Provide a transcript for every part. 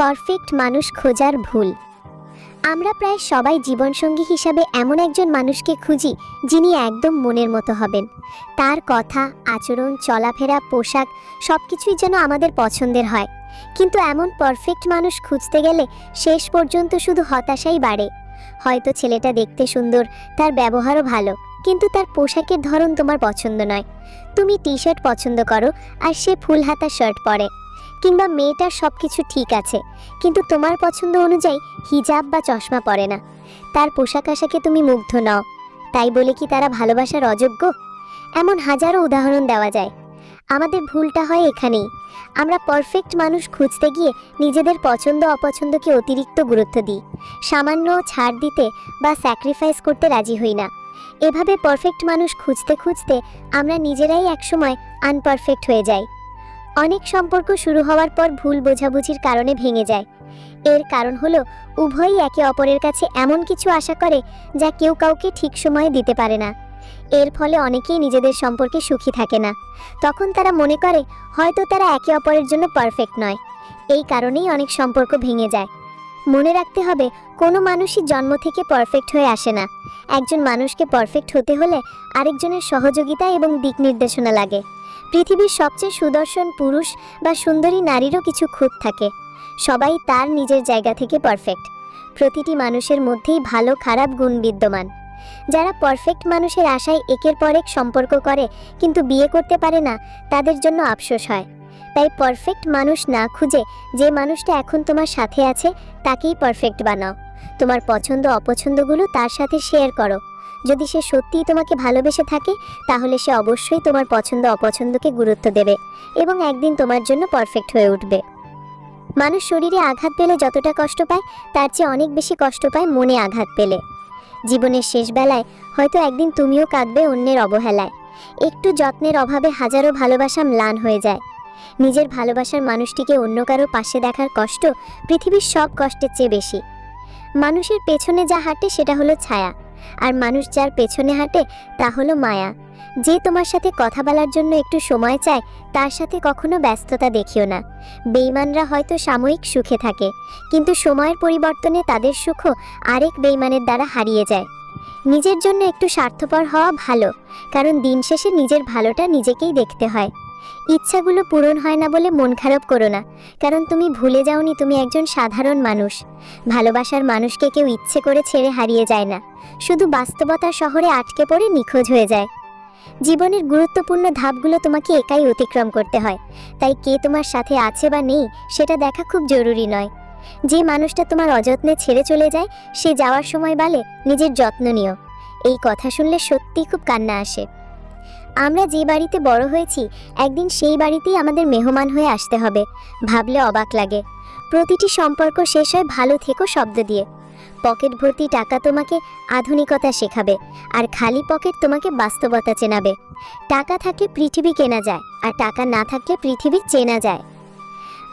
Perfect মানুষ খোঁজার ভুল। আমরা প্রায় সবাই জীবনসঙ্গী হিসাবে এমন একজন মানুষকে খুঁজি, যিনি একদম মনের মতো হবেন। তার কথা, আচরণ, চলাফেরা, পোশাক সব কিছুই যেন আমাদের পছন্দের হয়। কিন্তু এমন পারফেক্ট মানুষ খুঁজতে গেলে শেষ পর্যন্ত শুধু হতাশাই বাড়ে। হয়তো ছেলেটা দেখতে সুন্দর, তার ব্যবহারও ভালো, কিন্তু তার পোশাকের ধরন তোমার পছন্দ নয়। তুমি টি শার্ট পছন্দ করো, আর সে ফুল হাতা শার্ট পরে। কিংবা মেয়েটার সব কিছু ঠিক আছে, কিন্তু তোমার পছন্দ অনুযায়ী হিজাব বা চশমা পরে না। তার পোশাক আশাকে তুমি মুগ্ধ নাও। তাই বলে কি তারা ভালোবাসার অযোগ্য? এমন হাজারো উদাহরণ দেওয়া যায়। আমাদের ভুলটা হয় এখানেই। আমরা পারফেক্ট মানুষ খুঁজতে গিয়ে নিজেদের পছন্দ অপছন্দকে অতিরিক্ত গুরুত্ব দিই। সামান্য ছাড় দিতে বা স্যাক্রিফাইস করতে রাজি হই না। এভাবে পারফেক্ট মানুষ খুঁজতে খুঁজতে আমরা নিজেরাই একসময় আনপারফেক্ট হয়ে যাই। অনেক সম্পর্ক শুরু হওয়ার পর ভুল বোঝাবুঝির কারণে ভেঙে যায়। এর কারণ হলো, উভয়ই একে অপরের কাছে এমন কিছু আশা করে যা কেউ কাউকে ঠিক সময়ে দিতে পারে না। এর ফলে অনেকেই নিজেদের সম্পর্কে সুখী থাকে না। তখন তারা মনে করে, হয়তো তারা একে অপরের জন্য পারফেক্ট নয়। এই কারণেই অনেক সম্পর্ক ভেঙে যায়। মনে রাখতে হবে, কোনো মানুষই জন্ম থেকে পারফেক্ট হয়ে আসে না। একজন মানুষকে পারফেক্ট হতে হলে আরেকজনের সহযোগিতা এবং দিক নির্দেশনা লাগে। পৃথিবীর সবচেয়ে সুদর্শন পুরুষ বা সুন্দরী নারীরও কিছু খুঁত থাকে। সবাই তার নিজের জায়গা থেকে পারফেক্ট প্রতিটি মানুষের মধ্যেই ভালো, খারাপ গুণ বিদ্যমান। যারা পারফেক্ট মানুষের আশায় একের পর এক সম্পর্ক করে কিন্তু বিয়ে করতে পারে না, তাদের জন্য আফসোস হয়। তাই পারফেক্ট মানুষ না খুঁজে যে মানুষটা এখন তোমার সাথে আছে, তাকেই পারফেক্ট বানাও। তোমার পছন্দ, অপছন্দগুলো তার সাথে শেয়ার করো। যদি সে সত্যিই তোমাকে ভালোবেসে থাকে, তাহলে সে অবশ্যই তোমার পছন্দ অপছন্দকে গুরুত্ব দেবে এবং একদিন তোমার জন্য পারফেক্ট হয়ে উঠবে। মানুষ শরীরে আঘাত পেলে যতটা কষ্ট পায়, তার চেয়ে অনেক বেশি কষ্ট পায় মনে আঘাত পেলে। জীবনের শেষ বেলায় হয়তো একদিন তুমিও কাঁদবে অন্যের অবহেলায়। একটু যত্নের অভাবে হাজারো ভালোবাসা ম্লান হয়ে যায়। নিজের ভালোবাসার মানুষটিকে অন্য কারও পাশে দেখার কষ্ট পৃথিবীর সব কষ্টের চেয়ে বেশি। মানুষের পেছনে যা হাঁটে সেটা হলো ছায়া। আর মানুষ যার পেছনে হাঁটে, তা হলো মায়া। যে তোমার সাথে কথা বলার জন্য একটু সময় চায়, তার সাথে কখনো ব্যস্ততা দেখিও না। বেইমানরা হয়তো সাময়িক সুখে থাকে, কিন্তু সময়ের পরিবর্তনে তাদের সুখও আরেক বেইমানের দ্বারা হারিয়ে যায়। নিজের জন্য একটু স্বার্থপর হওয়া ভালো, কারণ দিন শেষে নিজের ভালোটা নিজেকেই দেখতে হয়। ইচ্ছাগুলো পূরণ হয় না বলে মন খারাপ করো না, কারণ তুমি ভুলে যাওনি তুমি একজন সাধারণ মানুষ। ভালোবাসার মানুষকে কেউ ইচ্ছে করে ছেড়ে হারিয়ে যায় না, শুধু বাস্তবতার শহরে আটকে পড়ে নিখোঁজ হয়ে যায়। জীবনের গুরুত্বপূর্ণ ধাপগুলো তোমাকে একাই অতিক্রম করতে হয়, তাই কে তোমার সাথে আছে বা নেই সেটা দেখা খুব জরুরি নয়। যে মানুষটা তোমার অযত্নে ছেড়ে চলে যায়, সে যাওয়ার সময় বলে নিজের যত্ন নিও। এই কথা শুনলে সত্যি খুব কান্না আসে। আমরা যে বাড়িতে বড় হয়েছি, একদিন সেই বাড়িতেই আমাদের মেহমান হয়ে আসতে হবে, ভাবলে অবাক লাগে। প্রতিটি সম্পর্ক শেষ হয় ভালো থেকো শব্দ দিয়ে। পকেট ভর্তি টাকা তোমাকে আধুনিকতা শেখাবে, আর খালি পকেট তোমাকে বাস্তবতা চেনাবে। টাকা থাকলে পৃথিবী কেনা যায়, আর টাকা না থাকলে পৃথিবী চেনা যায়।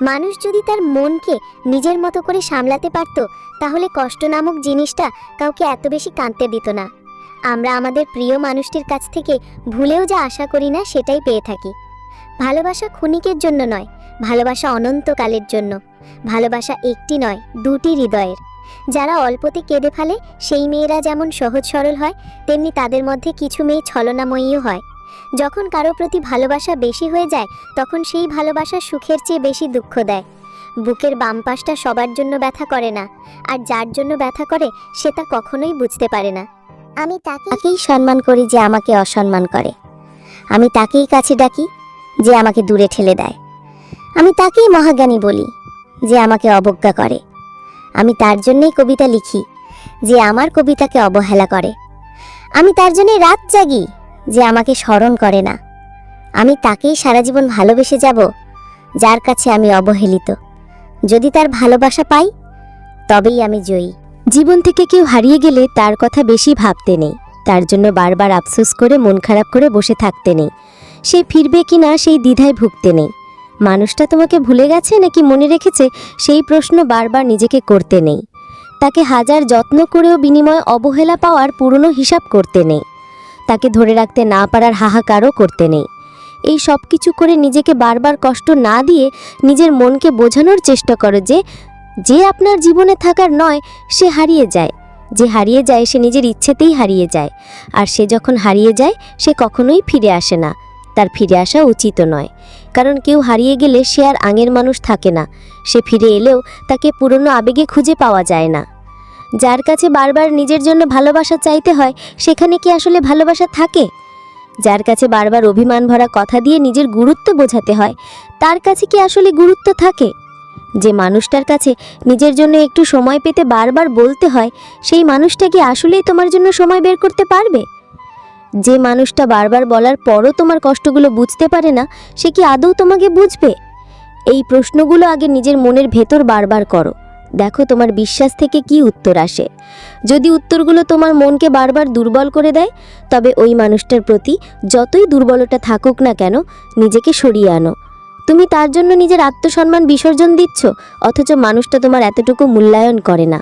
মানুষ যদি তার মনকে নিজের মতো করে সামলাতে পারত, তাহলে কষ্ট নামক জিনিসটা কাউকে এত বেশি কাঁদতে দিত না। আমরা আমাদের প্রিয় মানুষটির কাছ থেকে ভুলেও যা আশা করি না সেটাই পেয়ে থাকি। ভালোবাসা ক্ষণিকের জন্য নয়, ভালোবাসা অনন্তকালের জন্য। ভালোবাসা একটি নয়, দুটি হৃদয়ের। যারা অল্পতে কেঁদে ফেলে, সেই মেয়েরা যেমন সহজ সরল হয়, তেমনি তাদের মধ্যে কিছু মেয়ে ছলনাময়ীও হয়। যখন কারও প্রতি ভালোবাসা বেশি হয়ে যায়, তখন সেই ভালোবাসা সুখের চেয়ে বেশি দুঃখ দেয়। বুকের বাম পাশটা সবার জন্য ব্যথা করে না, আর যার জন্য ব্যথা করে, সে তা কখনোই বুঝতে পারে না। আমি তাকেই সম্মান করি যে আমাকে অসম্মান করে। আমি তাকেই কাছে ডাকি যে আমাকে দূরে ঠেলে দেয়। আমি তাকেই মহাজ্ঞানী বলি যে আমাকে অবজ্ঞা করে। আমি তার জন্যই কবিতা লিখি যে আমার কবিতাকে অবহেলা করে। আমি তার জন্যই রাত জাগি যে আমাকে স্মরণ করে না। আমি তাকেই সারা জীবন ভালোবেসে যাব যার কাছে আমি অবহেলিত। যদি তার ভালোবাসা পাই, তবেই আমি জয়ী। জীবন থেকে কেউ হারিয়ে গেলে তার কথা বেশি ভাবতে নেই। তার জন্য বারবার আফসোস করে, মন খারাপ করে বসে থাকতে নেই। সে ফিরবে কি না সেই দ্বিধায় ভুগতে নেই। মানুষটা তোমাকে ভুলে গেছে নাকি মনে রেখেছে সেই প্রশ্ন বারবার নিজেকে করতে নেই। তাকে হাজার যত্ন করেও বিনিময়ে অবহেলা পাওয়ার পুরনো হিসাব করতে নেই। তাকে ধরে রাখতে না পারার হাহাকারও করতে নেই। এই সব কিছু করে নিজেকে বারবার কষ্ট না দিয়ে নিজের মনকে বোঝানোর চেষ্টা করো যে যে আপনার জীবনে থাকার নয়, সে হারিয়ে যায়। যে হারিয়ে যায়, সে নিজের ইচ্ছেতেই হারিয়ে যায়। আর সে যখন হারিয়ে যায়, সে কখনোই ফিরে আসে না। তার ফিরে আসা উচিত নয়। কারণ কেউ হারিয়ে গেলে সে আর আঙের মানুষ থাকে না। সে ফিরে এলেও তাকে পুরনো আবেগে খুঁজে পাওয়া যায় না। যার কাছে বারবার নিজের জন্য ভালোবাসা চাইতে হয়, সেখানে কি আসলে ভালোবাসা থাকে? যার কাছে বারবার অভিমান ভরা কথা দিয়ে নিজের গুরুত্ব বোঝাতে হয়, তার কাছে কি আসলে গুরুত্ব থাকে? যে মানুষটার কাছে নিজের জন্য একটু সময় পেতে বারবার বলতে হয়, সেই মানুষটা কি আসলেই তোমার জন্য সময় বের করতে পারবে? যে মানুষটা বারবার বলার পরও তোমার কষ্টগুলো বুঝতে পারে না, সে কি আদৌ তোমাকে বুঝবে? এই প্রশ্নগুলো আগে নিজের মনের ভেতর বারবার করো। দেখো তোমার বিশ্বাস থেকে কি উত্তর আসে। যদি উত্তরগুলো তোমার মনকে বারবার দুর্বল করে দেয়, তবে ওই মানুষটার প্রতি যতই দুর্বলতা থাকুক না কেন, নিজেকে সরিয়ে আনো। তুমি তার জন্য নিজের আত্মসম্মান বিসর্জন দিচ্ছ, অথচ মানুষটা তোমার এতটুকু মূল্যায়ন করে না।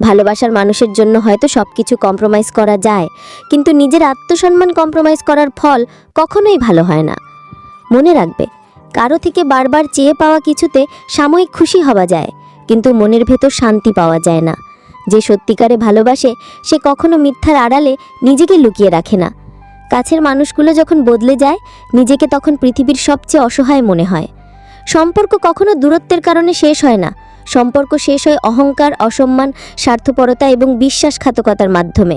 ভালোবাসার মানুষের জন্য হয়তো সব কিছু কম্প্রোমাইজ করা যায়, কিন্তু নিজের আত্মসম্মান কম্প্রোমাইজ করার ফল কখনোই ভালো হয় না। মনে রাখবে, কারও থেকে বারবার চেয়ে পাওয়া কিছুতে সাময়িক খুশি হওয়া যায়, কিন্তু মনের ভেতর শান্তি পাওয়া যায় না। যে সত্যিকারে ভালোবাসে, সে কখনো মিথ্যার আড়ালে নিজেকে লুকিয়ে রাখে না। কাছের মানুষগুলো যখন বদলে যায়, নিজেকে তখন পৃথিবীর সবচেয়ে অসহায় মনে হয়। সম্পর্ক কখনো দূরত্বের কারণে শেষ হয় না। সম্পর্ক শেষ হয় অহংকার, অসম্মান, স্বার্থপরতা এবং বিশ্বাসঘাতকতার মাধ্যমে।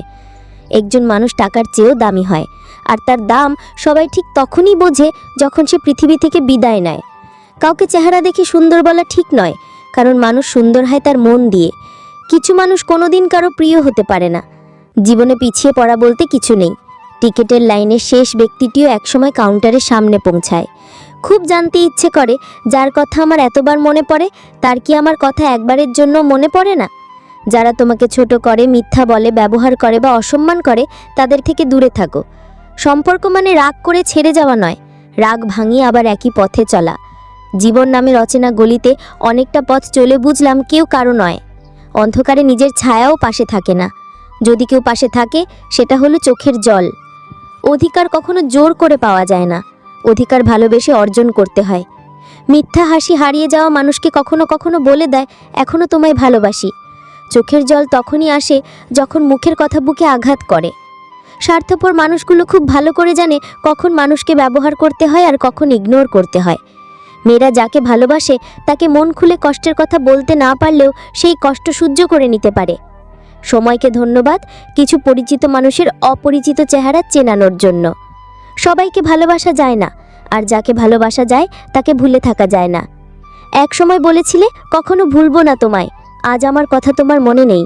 একজন মানুষ টাকার চেয়েও দামি হয়, আর তার দাম সবাই ঠিক তখনই বোঝে যখন সে পৃথিবী থেকে বিদায় নেয়। কাউকে চেহারা দেখে সুন্দর বলা ঠিক নয়, কারণ মানুষ সুন্দর হয় তার মন দিয়ে। কিছু মানুষ কোনোদিন কারও প্রিয় হতে পারে না। জীবনে পিছিয়ে পড়া বলতে কিছু নেই। টিকিটের লাইনের শেষ ব্যক্তিটিও একসময় কাউন্টারের সামনে পৌঁছায়। খুব জানতে ইচ্ছে করে, যার কথা আমার এতবার মনে পড়ে, তার কি আমার কথা একবারের জন্য মনে পড়ে না? যারা তোমাকে ছোট করে, মিথ্যা বলে, ব্যবহার করে বা অসম্মান করে, তাদের থেকে দূরে থাকো। সম্পর্ক মানে রাগ করে ছেড়ে যাওয়া নয়, রাগ ভাঙিয়ে আবার একই পথে চলা। জীবন নামের অচেনা গলিতে অনেকটা পথ চলে বুঝলাম কেউ কারও নয়। অন্ধকারে নিজের ছায়াও পাশে থাকে না। যদি কেউ পাশে থাকে, সেটা হলো চোখের জল। অধিকার কখনো জোর করে পাওয়া যায় না। অধিকার ভালোবেসে অর্জন করতে হয়। মিথ্যা হাসি হারিয়ে যাওয়া মানুষকে কখনো কখনো বলে দেয় এখনও তোমায় ভালোবাসি। চোখের জল তখনই আসে যখন মুখের কথা বুকে আঘাত করে। স্বার্থপর মানুষগুলো খুব ভালো করে জানে কখন মানুষকে ব্যবহার করতে হয় আর কখন ইগনোর করতে হয়। মেয়েরা যাকে ভালোবাসে, তাকে মন খুলে কষ্টের কথা বলতে না পারলেও সেই কষ্ট সহ্য করে নিতে পারে। সময়কে ধন্যবাদ, কিছু পরিচিত মানুষের অপরিচিত চেহারা চেনানোর জন্য। সবাইকে ভালোবাসা যায় না, আর যাকে ভালোবাসা যায়, তাকে ভুলে থাকা যায় না। এক সময় বলেছিলে, কখনো ভুলবো না তোমায়, আজ আমার কথা তোমার মনে নেই।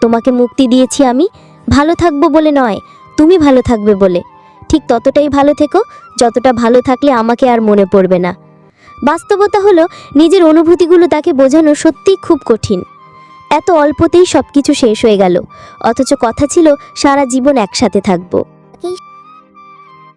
তোমাকে মুক্তি দিয়েছি আমি, ভালো থাকব বলে নয়, তুমি ভালো থাকবে বলে। ঠিক ততটাই ভালো থেকো, যতটা ভালো থাকলে আমাকে আর মনে পড়বে না। বাস্তবতা হলো, নিজের অনুভূতিগুলো তাকে বোঝানো সত্যিই খুব কঠিন। এত অল্পতেই সব কিছু শেষ হয়ে গেল। অথচ কথা ছিল সারা জীবন একসাথে থাকব।